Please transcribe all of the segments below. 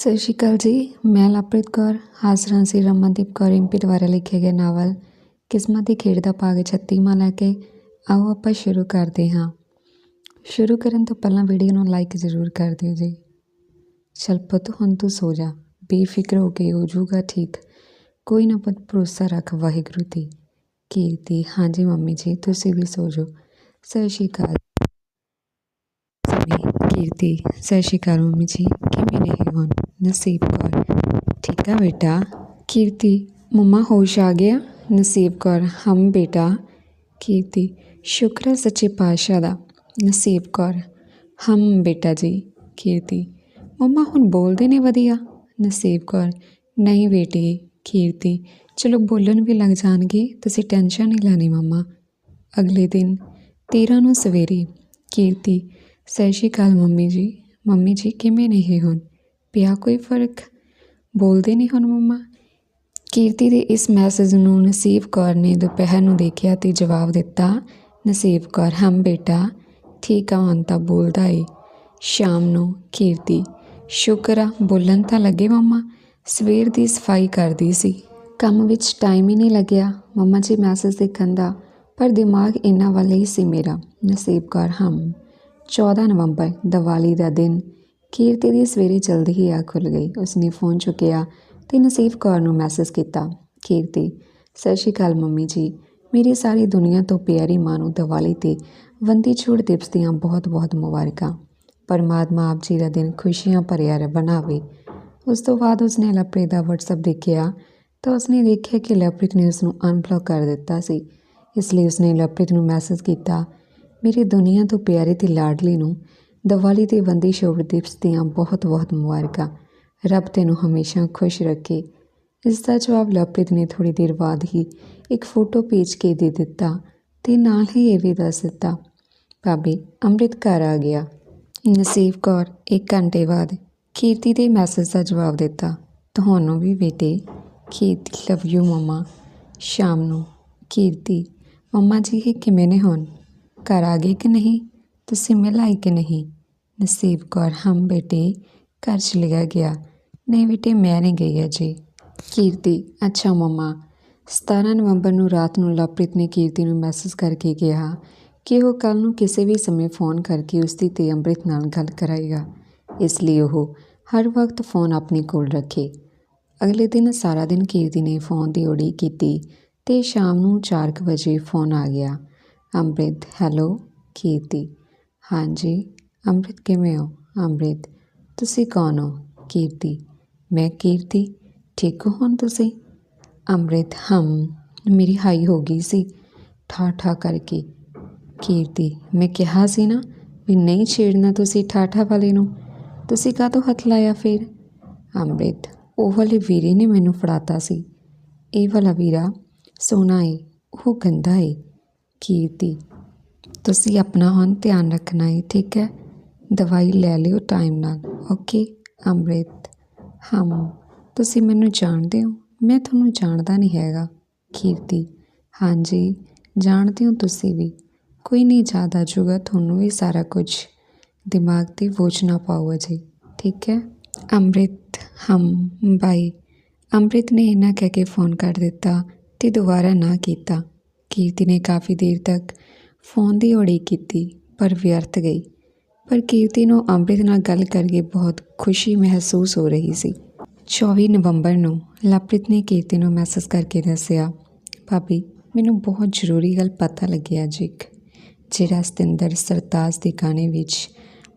ਸਤਿ ਸ਼੍ਰੀ ਅਕਾਲ ਜੀ। ਮੈਂ ਲਵਪ੍ਰੀਤ ਕੌਰ, ਹਾਜ਼ਰ ਹਾਂ ਸੀ ਰਮਨਦੀਪ ਕੌਰ ਇੰਪੀ ਦੁਆਰਾ ਲਿਖੇ ਗਏ ਨਾਵਲ। ਕਿਸਮਤ ਦੀ ਖੇਡ ਦਾ ਭਾਗ 36ਵਾਂ ਲੈ ਕੇ ਆਓ ਆਪਾਂ ਸ਼ੁਰੂ ਕਰਦੇ ਹਾਂ। ਸ਼ੁਰੂ ਕਰਨ ਤੋਂ ਪਹਿਲਾਂ ਵੀਡੀਓ ਨੂੰ ਲਾਈਕ ਜ਼ਰੂਰ ਕਰ ਦਿਓ ਜੀ। ਚੱਲ ਪੁੱਤ, ਹੁਣ ਤੂੰ ਸੋ ਜਾ। ਬੇਫਿਕਰ ਹੋ ਕੇ ਹੋ ਜਾਊਗਾ ਠੀਕ। ਕੋਈ ਨਾ ਪੁੱਤ, ਭਰੋਸਾ ਰੱਖ ਵਾਹਿਗੁਰੂ ਤੇ ਕੀਰਤੀ ਹਾਂਜੀ ਮੰਮੀ ਜੀ, ਤੁਸੀਂ ਵੀ ਸੋ ਜਾਓ। ਸਤਿ ਸ਼੍ਰੀ ਅਕਾਲ। ਕੀਰਤੀ ਸਤਿ ਸ਼੍ਰੀ ਅਕਾਲ ਮੰਮੀ ਜੀ ਕਿਵੇਂ ਰਹੇ ਹੁਣ ਨਸੀਬ ਕੌਰ ਠੀਕ ਆ ਬੇਟਾ ਕੀਰਤੀ ਮੰਮਾ ਹੋਸ਼ ਆ ਗਿਆ ਨਸੀਬ ਕੌਰ ਹਮ ਬੇਟਾ ਕੀਰਤੀ ਸ਼ੁਕਰ ਹੈ ਸੱਚੇ ਪਾਤਸ਼ਾਹ ਦਾ ਨਸੀਬ ਕੌਰ ਹਮ ਬੇਟਾ ਜੀ ਕੀਰਤੀ ਮੰਮਾ ਹੁਣ ਬੋਲਦੇ ਨੇ ਵਧੀਆ ਨਸੀਬ ਕੌਰ ਨਹੀਂ ਬੇਟੀ ਕੀਰਤੀ ਚਲੋ ਬੋਲਣ ਵੀ ਲੱਗ ਜਾਣਗੇ ਤੁਸੀਂ ਟੈਨਸ਼ਨ ਨਹੀਂ ਲੈਣੀ ਮੰਮਾ ਅਗਲੇ ਦਿਨ 13 ਨੂੰ ਸਵੇਰੇ ਕੀਰਤੀ ਸਤਿ ਸ਼੍ਰੀ ਅਕਾਲ ਮੰਮੀ ਜੀ। ਮੰਮੀ ਜੀ, ਕਿਵੇਂ ਨਹੀਂ ਹੁਣ? ਪਿਆ ਕੋਈ ਫ਼ਰਕ? ਬੋਲਦੇ ਨਹੀਂ ਹੁਣ ਮੰਮਾ? ਕੀਰਤੀ ਦੇ ਇਸ ਮੈਸੇਜ ਨੂੰ ਨਸੀਬ ਕੌਰ ਨੇ ਦੁਪਹਿਰ ਨੂੰ ਦੇਖਿਆ ਤੇ ਜਵਾਬ ਦਿੱਤਾ, ਨਸੀਬ ਕੌਰ, ਹਮ ਬੇਟਾ, ਠੀਕ ਆ, ਹੁਣ ਤਾਂ ਬੋਲਦਾ ਏ। ਸ਼ਾਮ ਨੂੰ ਕੀਰਤੀ, ਸ਼ੁਕਰ ਆ, ਬੋਲਣ ਤਾਂ ਲੱਗੇ ਮੰਮਾ। ਸਵੇਰ ਦੀ ਸਫ਼ਾਈ ਕਰਦੀ ਸੀ। ਕੰਮ ਵਿੱਚ ਟਾਈਮ ਹੀ ਨਹੀਂ ਲੱਗਿਆ। ਮੰਮਾ ਜੀ ਮੈਸੇਜ ਦੇਖਣ ਦਾ ਪਰ ਦਿਮਾਗ ਇਹਨਾਂ ਵੱਲ ਹੀ ਸੀ ਮੇਰਾ। ਨਸੀਬ ਕੌਰ, ਹਮ। 14 ਨਵੰਬਰ, ਦੀਵਾਲੀ ਦਾ ਦਿਨ। ਕੀਰਤੀ ਦੀ ਸਵੇਰੇ ਜਲਦੀ ਹੀ ਆ ਖੁੱਲ ਗਈ। ਉਸਨੇ ਫੋਨ ਚੁੱਕਿਆ ਤੇ ਨਸੀਬ ਕੌਰ ਨੂੰ ਮੈਸੇਜ ਕੀਤਾ, ਕੀਰਤੀ, ਸਤਿ ਸ਼੍ਰੀ ਅਕਾਲ ਮੰਮੀ ਜੀ। ਮੇਰੀ ਸਾਰੀ ਦੁਨੀਆ ਤੋਂ ਪਿਆਰੀ ਮਾਂ ਨੂੰ ਦੀਵਾਲੀ ਤੇ ਵੰਦੀ ਛੋੜ ਦਿਵਸ ਦੀਆਂ ਬਹੁਤ-ਬਹੁਤ ਮੁਬਾਰਕਾਂ। ਪਰਮਾਤਮਾ ਆਪ ਜੀ ਦਾ ਦਿਨ ਖੁਸ਼ੀਆਂ ਭਰਿਆ ਰ ਬਣਾਵੇ। ਉਸ ਤੋਂ ਬਾਅਦ ਉਸਨੇ ਲਵਪ੍ਰੀਤ ਦਾ WhatsApp ਦੇਖਿਆ ਤਾਂ ਉਸਨੇ ਦੇਖਿਆ ਕਿ ਲਪ੍ਰਿਤ ਨੇ ਉਸ ਨੂੰ ਅਨਬਲੌਕ ਕਰ ਦਿੱਤਾ ਸੀ। ਇਸ ਲਈ ਉਸਨੇ ਲਪ੍ਰਿਤ ਨੂੰ ਮੈਸੇਜ ਕੀਤਾ ਮੇਰੀ ਦੁਨੀਆ ਤੋਂ ਪਿਆਰੇ ਤੇ ਲਾਡਲੀ ਨੂੰ ਦੀਵਾਲੀ ਤੇ ਬੰਦੀ ਸ਼ੋਭ ਦਿਵਸ ਦੀਆਂ ਬਹੁਤ-ਬਹੁਤ ਮੁਬਾਰਕਾਂ। ਰੱਬ ਤੈਨੂੰ ਹਮੇਸ਼ਾ ਖੁਸ਼ ਰੱਖੇ। ਇਸ ਦਾ ਜਵਾਬ ਲਵਪ੍ਰੀਤ ਨੇ ਥੋੜੀ ਦੇਰ ਬਾਅਦ ਹੀ ਇੱਕ ਫੋਟੋ ਭੇਜ ਕੇ ਦੇ ਦਿੱਤਾ ਤੇ ਨਾਲ ਹੀ ਇਹ ਵੀ ਦੱਸ ਦਿੱਤਾ, ਭਾਬੀ, ਅੰਮ੍ਰਿਤ ਘਰ ਆ ਗਿਆ। ਨਸੀਬ ਕੌਰ, ਇੱਕ ਘੰਟੇ ਬਾਅਦ ਕੀਰਤੀ ਦੇ ਮੈਸੇਜ ਦਾ ਜਵਾਬ ਦਿੱਤਾ। ਤੁਹਾਨੂੰ ਵੀ ਬੇਟੇ ਕੀਰਤੀ ਲਵ ਯੂ, ਮਮਾ। ਸ਼ਾਮ ਨੂੰ ਕੀਰਤੀ ਮੰਮਾ ਜੀ, ਇਹ ਕਿਵੇਂ ਨੇ ਹੁਣ? ਘਰ ਆ ਗਏ ਕਿ ਨਹੀਂ ਤੁਸੀਂ ਮਿਲ ਆਏ ਕਿ ਨਹੀਂ? ਨਸੀਬ ਕੌਰ ਹਮ ਬੇਟੇ, ਘਰ ਚਲਿਆ ਗਿਆ। ਨਹੀਂ ਬੇਟੇ, ਮੈਂ ਨਹੀਂ ਗਈ ਅਜੇ। ਕੀਰਤੀ, ਅੱਛਾ ਮਮਾ। 17 ਨਵੰਬਰ ਨੂੰ ਰਾਤ ਨੂੰ ਲਵਪ੍ਰੀਤ ਨੇ ਕੀਰਤੀ ਨੂੰ ਮੈਸੇਜ ਕਰਕੇ ਕਿਹਾ ਕਿ ਉਹ ਕੱਲ ਨੂੰ ਕਿਸੇ ਵੀ ਸਮੇਂ ਫੋਨ ਕਰਕੇ ਉਸਦੀ ਤੇ ਅੰਮ੍ਰਿਤ ਨਾਲ ਗੱਲ ਕਰਾਏਗਾ ਇਸ ਲਈ ਉਹ ਹਰ ਵਕਤ ਫੋਨ ਆਪਣੇ ਕੋਲ ਰੱਖੇ। ਅਗਲੇ ਦਿਨ ਸਾਰਾ ਦਿਨ ਕੀਰਤੀ ਨੇ ਫੋਨ ਦੀ ਉਡੀਕ ਕੀਤੀ ਤੇ ਸ਼ਾਮ ਨੂੰ 4 ਵਜੇ ਫੋਨ ਆ ਗਿਆ। ਅੰਮ੍ਰਿਤ, ਹੈਲੋ, ਕੀਰਤੀ। ਹਾਂਜੀ, ਅੰਮ੍ਰਿਤ ਕਿਵੇਂ ਹੋ? ਅੰਮ੍ਰਿਤ, ਤੁਸੀਂ ਕੌਣ ਹੋ? ਕੀਰਤੀ। ਮੈਂ ਕੀਰਤੀ। ਠੀਕ ਹੋ ਹੁਣ ਤੁਸੀਂ? ਅੰਮ੍ਰਿਤ, ਹਮ, ਮੇਰੀ ਹਾਈ ਹੋ ਗਈ ਸੀ। ਠਾ ਠਾ ਕਰਕੇ। ਕੀਰਤੀ, ਮੈਂ ਕਿਹਾ ਸੀ ਨਾ ਵੀ ਨਹੀਂ ਛੇੜਨਾ ਤੁਸੀਂ ਠਾਠਾ ਵਾਲੇ ਨੂੰ। ਤੁਸੀਂ ਕਾਹਤੋਂ ਹੱਥ ਲਾਇਆ ਫਿਰ? ਅੰਮ੍ਰਿਤ, ਉਹ ਵਾਲੇ ਵੀਰੇ ਨੇ ਮੈਨੂੰ ਫੜਾਤਾ ਸੀ। ਇਹ ਵਾਲਾ ਵੀਰਾ ਸੋਨਾ ਏ, ਉਹ ਗੰਦਾ ਏ। ਕੀਰਤੀ ਤੁਸੀਂ ਆਪਣਾ ਹੁਣ ਧਿਆਨ ਰੱਖਣਾ ਹੈ, ਠੀਕ ਹੈ? ਦਵਾਈ ਲੈ ਲਿਓ ਟਾਈਮ ਨਾਲ ਓਕੇ ਅੰਮ੍ਰਿਤ, ਹਮ। ਤੁਸੀਂ ਮੈਨੂੰ ਜਾਣਦੇ ਹੋ? ਮੈਂ ਤੁਹਾਨੂੰ ਜਾਣਦਾ ਨਹੀਂ ਹੈਗਾ ਕੀਰਤੀ ਹਾਂਜੀ, ਜਾਣਦੇ ਹੋ ਤੁਸੀਂ ਵੀ। ਕੋਈ ਨਹੀਂ ਯਾਦ ਆ ਜਾਊਗਾ ਤੁਹਾਨੂੰ ਵੀ ਸਾਰਾ ਕੁਝ ਦਿਮਾਗ ਤੇ ਬੋਝ ਨਾ ਪਾਓ ਅਜੇ, ਠੀਕ ਹੈ? ਅੰਮ੍ਰਿਤ, ਹਮ ਬਾਈ ਅੰਮ੍ਰਿਤ ਨੇ ਇਹਨਾਂ ਕਹਿ ਕੇ ਫੋਨ ਕਰ ਦਿੱਤਾ ਤੇ ਦੁਬਾਰਾ ਨਾ ਕੀਤਾ। ਕੀਰਤੀ ਨੇ ਕਾਫੀ ਦੇਰ ਤੱਕ ਫੋਨ ਦੀ ਉਡੀਕ ਕੀਤੀ ਪਰ ਵਿਅਰਥ ਗਈ। ਪਰ ਕੀਰਤੀ ਨੂੰ ਅੰਮ੍ਰਿਤ ਨਾਲ ਗੱਲ ਕਰਕੇ ਬਹੁਤ ਖੁਸ਼ੀ ਮਹਿਸੂਸ ਹੋ ਰਹੀ ਸੀ। 24 ਨਵੰਬਰ ਨੂੰ ਲਵਪ੍ਰੀਤ ਨੇ ਕੀਰਤੀ ਨੂੰ ਮੈਸੇਜ ਕਰਕੇ ਦੱਸਿਆ ਭਾਬੀ ਮੈਨੂੰ ਬਹੁਤ ਜ਼ਰੂਰੀ ਗੱਲ ਪਤਾ ਲੱਗਿਆ ਜੀ ਇੱਕ ਜਿਹੜਾ ਸਤਿੰਦਰ ਸਰਤਾਜ ਦੇ ਗਾਣੇ ਵਿੱਚ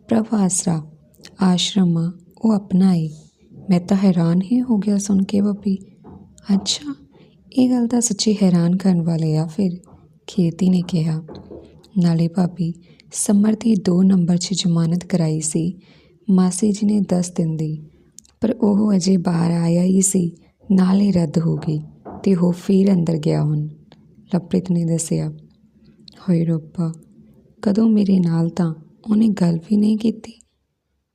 ਪ੍ਰਭ ਆਸਰਾ ਆਸ਼ਰਮ ਆ, ਉਹ ਆਪਣਾ ਏ ਮੈਂ ਤਾਂ ਹੈਰਾਨ ਹੀ ਹੋ ਗਿਆ ਸੁਣ ਕੇ ਭਾਬੀ। ਅੱਛਾ ਇਹ ਗੱਲ ਤਾਂ ਸੱਚੀ ਹੈਰਾਨ ਕਰਨ ਵਾਲੀ ਆ, ਫਿਰ ਖੇਤੀ ਨੇ ਕਿਹਾ। ਨਾਲੇ ਭਾਬੀ, ਸਮਰ ਦੀ 2 ਨੰਬਰ 'ਚ ਜ਼ਮਾਨਤ ਕਰਾਈ ਸੀ। ਮਾਸੀ ਜੀ ਨੇ 10 ਦਿਨ ਦੀ ਪਰ ਉਹ ਅਜੇ ਬਾਹਰ ਆਇਆ ਹੀ ਸੀ, ਨਾਲੇ ਰੱਦ ਹੋ ਗਈ ਤੇ ਉਹ ਫਿਰ ਅੰਦਰ ਗਿਆ ਹੁਣ, ਲਪ੍ਰਿਤ ਨੇ ਦੱਸਿਆ। ਹੋਏ ਰੱਬਾ, ਕਦੋਂ ਮੇਰੇ ਨਾਲ ਤਾਂ ਉਹਨੇ ਗੱਲ ਵੀ ਨਹੀਂ ਕੀਤੀ?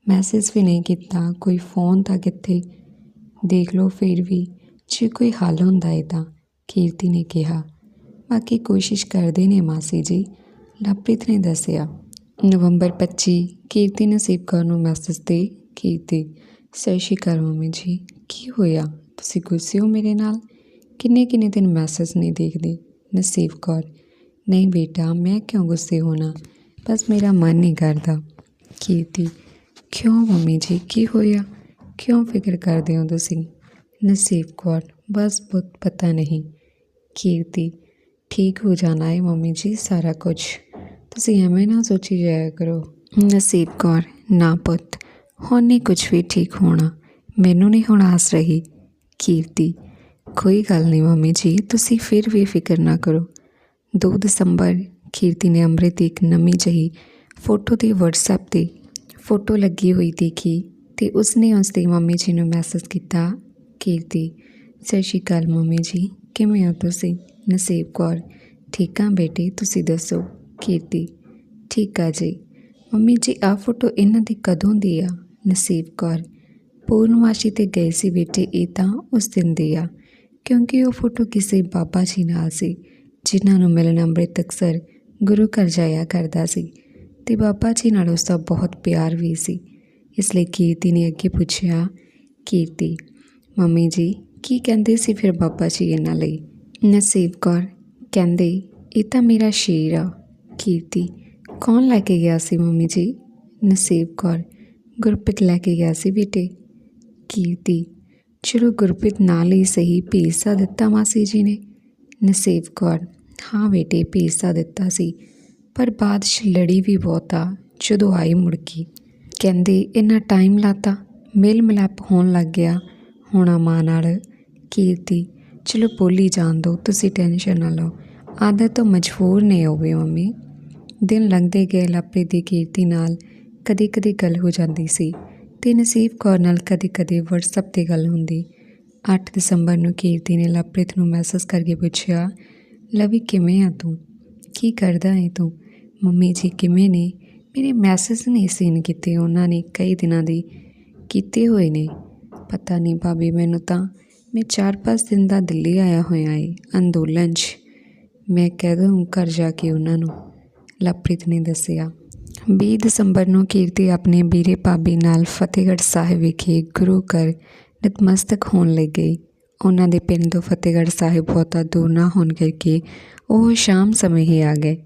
ਮੈਸੇਜ ਵੀ ਨਹੀਂ ਕੀਤਾ, ਕੋਈ ਫੋਨ ਤਾਂ ਕਿੱਥੇ? ਦੇਖ ਲਓ ਫਿਰ ਵੀ ਜੇ ਕੋਈ ਹੱਲ ਹੁੰਦਾ ਏ ਤਾਂ ਕੀਰਤੀ ਨੇ ਕਿਹਾ। ਬਾਕੀ ਕੋਸ਼ਿਸ਼ ਕਰਦੇ ਨੇ ਮਾਸੀ ਜੀ। ਲਵਪ੍ਰੀਤ ਨੇ ਦੱਸਿਆ, ਨਵੰਬਰ 25 ਕੀਰਤੀ ਨਸੀਬ ਕੌਰ ਨੂੰ ਮੈਸੇਜ ਤੇ ਕੀਰਤੀ। ਸਤਿ ਸ਼੍ਰੀ ਅਕਾਲ ਮੰਮੀ ਜੀ। ਕੀ ਹੋਇਆ? ਤੁਸੀਂ ਗੁੱਸੇ ਹੋ ਮੇਰੇ ਨਾਲ? ਕਿੰਨੇ ਕਿੰਨੇ ਦਿਨ ਮੈਸੇਜ ਨਹੀਂ ਦੇਖਦੇ? ਨਸੀਬ ਕੌਰ, ਨਹੀਂ ਬੇਟਾ, ਮੈਂ ਕਿਉਂ ਗੁੱਸੇ ਹੋਣਾ? ਬਸ ਮੇਰਾ ਮਨ ਨਹੀਂ ਕਰਦਾ। ਕੀਰਤੀ, ਕਿਉਂ ਮੰਮੀ ਜੀ? ਕੀ ਹੋਇਆ? ਕਿਉਂ ਫਿਕਰ ਕਰਦੇ ਹੋ ਤੁਸੀਂ? ਨਸੀਬ ਕੌਰ ਬਸ ਬਹੁਤ ਪਤਾ ਨਹੀਂ ਕੀਰਤੀ ਠੀਕ ਹੋ ਜਾਣਾ ਹੈ ਮੰਮੀ ਜੀ ਸਾਰਾ ਕੁਝ ਤੁਸੀਂ ਐਵੇਂ ਨਾ ਸੋਚੀ ਜਾਇਆ ਕਰੋ ਨਸੀਬ ਕੌਰ ਨਾ ਪੁੱਤ ਹੁਣ ਨਹੀਂ ਕੁਝ ਵੀ ਠੀਕ ਹੋਣਾ ਮੈਨੂੰ ਨਹੀਂ ਹੁਣ ਆਸ ਰਹੀ ਕੀਰਤੀ ਕੋਈ ਗੱਲ ਨਹੀਂ ਮੰਮੀ ਜੀ ਤੁਸੀਂ ਫਿਰ ਵੀ ਫਿਕਰ ਨਾ ਕਰੋ 2 ਦਸੰਬਰ ਕੀਰਤੀ ਨੇ ਅੰਮ੍ਰਿਤ ਦੀ ਇੱਕ ਨਵੀਂ ਜਹੀ ਫੋਟੋ ਦੀ WhatsApp ਤੇ ਫੋਟੋ ਲੱਗੀ ਹੋਈ ਦੇਖੀ ਤੇ ਉਸਨੇ ਉਸ ਦੀ ਮੰਮੀ ਜੀ ਨੂੰ ਮੈਸੇਜ ਕੀਤਾ ਕੀਰਤੀ। ਸਤਿ ਸ਼੍ਰੀ ਅਕਾਲ ਮੰਮੀ ਜੀ, ਕਿਵੇਂ ਹੋ ਤੁਸੀਂ? ਨਸੀਬ ਕੌਰ। ਠੀਕ ਹਾਂ ਬੇਟੀ, ਤੁਸੀਂ ਦੱਸੋ? ਕੀਰਤੀ। ਠੀਕ ਆ ਜੀ। ਮੰਮੀ ਜੀ ਆ ਫੋਟੋ ਇਹਨਾਂ ਦੀ ਕਦੋਂ ਦੀ ਆ? ਨਸੀਬ ਕੌਰ। ਪੂਰਨਮਾਸ਼ੀ ਤੇ ਗਏ ਸੀ ਬੇਟੇ, ਇਹ ਤਾਂ ਉਸ ਦਿਨ ਦੀ ਆ। ਕਿਉਂਕਿ ਉਹ ਫੋਟੋ ਕਿਸੇ ਬਾਬਾ ਜੀ ਨਾਲ ਸੀ, ਜਿਨ੍ਹਾਂ ਨੂੰ ਮਿਲਣ ਅੰਮ੍ਰਿਤ ਅਕਸਰ ਗੁਰੂ ਘਰ ਜਾਇਆ ਕਰਦਾ ਸੀ ਤੇ ਬਾਬਾ ਜੀ ਨਾਲ ਉਸ ਦਾ ਬਹੁਤ ਪਿਆਰ ਵੀ ਸੀ। ਇਸ ਲਈ ਕੀਰਤੀ ਨੇ ਅੱਗੇ ਪੁੱਛਿਆ, ਕੀਰਤੀ ਮੰਮੀ ਜੀ, ਕੀ ਕਹਿੰਦੇ ਸੀ ਫਿਰ ਬਾਬਾ ਜੀ ਇਹਨਾਂ ਲਈ? ਨਸੀਬ ਕੌਰ ਕਹਿੰਦੇ, ਇਹ ਤਾਂ ਮੇਰਾ ਸ਼ੇਰ ਆ। ਕੀਰਤੀ, ਕੌਣ ਲੈ ਕੇ ਗਿਆ ਸੀ ਮੰਮੀ ਜੀ? ਨਸੀਬ ਕੌਰ ਗੁਰਪ੍ਰੀਤ ਲੈ ਕੇ ਗਿਆ ਸੀ ਬੇਟੇ। ਕੀਰਤੀ ਚਲੋ ਗੁਰਪ੍ਰੀਤ ਨਾਲ ਹੀ ਸਹੀ ਭੇਜਾ ਦਿੱਤਾ ਮਾਸੀ ਜੀ ਨੇ। ਨਸੀਬ ਕੌਰ, ਹਾਂ ਬੇਟੇ ਭੇਜਾ ਦਿੱਤਾ ਸੀ, ਪਰ ਬਾਅਦ 'ਚ ਲੜੀ ਵੀ ਬਹੁਤ ਆ, ਜਦੋਂ ਆਈ ਮੁੜਕੀ। ਕਹਿੰਦੇ, ਇੰਨਾ ਟਾਈਮ ਲਾਤਾ ਮੇਲ ਮਿਲਾਪ ਹੋਣ ਲੱਗ ਗਿਆ। ਹੋਣਾ ਮਾਂ ਨਾਲ ਕੀਰਤੀ, ਚਲੋ ਬੋਲੀ ਜਾਣ ਦਿਓ ਤੁਸੀਂ ਟੈਨਸ਼ਨ ਨਾ ਲਓ। ਆਦਤ ਤੋਂ ਮਜਬੂਰ ਨਹੀਂ ਹੋਵੇ ਮੰਮੀ। ਦਿਨ ਲੰਘਦੇ ਗਏ, ਲਾਪੇ ਦੀ ਕੀਰਤੀ ਨਾਲ ਕਦੇ ਕਦੇ ਗੱਲ ਹੋ ਜਾਂਦੀ ਸੀ ਤੇ ਨਸੀਬ ਕੌਰ ਨਾਲ ਕਦੇ ਕਦੇ WhatsApp ਤੇ ਗੱਲ ਹੁੰਦੀ। 8 ਦਸੰਬਰ ਨੂੰ ਕੀਰਤੀ ਨੇ ਲਵਪ੍ਰੀਤ ਨੂੰ ਮੈਸੇਜ ਕਰਕੇ ਪੁੱਛਿਆ, ਲਵੀ, ਕਿਵੇਂ ਆ ਤੂੰ? ਕੀ ਕਰਦਾ ਹੈ ਤੂੰ? ਮੰਮੀ ਜੀ, ਕਿਵੇਂ ਨੇ? ਮੇਰੇ ਮੈਸੇਜ ਨਹੀਂ ਸੀਨ ਕੀਤੇ, ਉਹਨਾਂ ਨੇ ਕਈ ਦਿਨਾਂ ਦੀ ਕੀਤੇ ਹੋਏ ਨੇ। ਪਤਾ ਨਹੀਂ ਭਾਬੀ, ਮੈਨੂੰ ਤਾਂ ਮੈਂ 4-5 ਦਿਨ ਦਾ ਦਿੱਲੀ ਆਇਆ ਹੋਇਆ ਏ, ਅੰਦੋਲਨ 'ਚ। ਮੈਂ ਕਹਿ ਦੂੰ ਘਰ ਜਾ ਕੇ ਉਹਨਾਂ ਨੂੰ, ਲਵਪ੍ਰੀਤ ਨੇ ਦੱਸਿਆ। 20 ਦਸੰਬਰ ਨੂੰ ਕੀਰਤੀ ਆਪਣੇ ਵੀਰੇ ਭਾਬੀ ਨਾਲ ਫਤਿਹਗੜ੍ਹ ਸਾਹਿਬ ਵਿਖੇ ਗੁਰੂ ਘਰ ਨਤਮਸਤਕ ਹੋਣ ਲਈ ਗਈ। ਉਹਨਾਂ ਦੇ ਪਿੰਡ ਤੋਂ ਫਤਿਹਗੜ੍ਹ ਸਾਹਿਬ ਬਹੁਤਾ ਦੂਰ ਨਾ ਹੋਣ ਕਰਕੇ ਉਹ ਸ਼ਾਮ ਸਮੇਂ ਹੀ ਆ ਗਏ।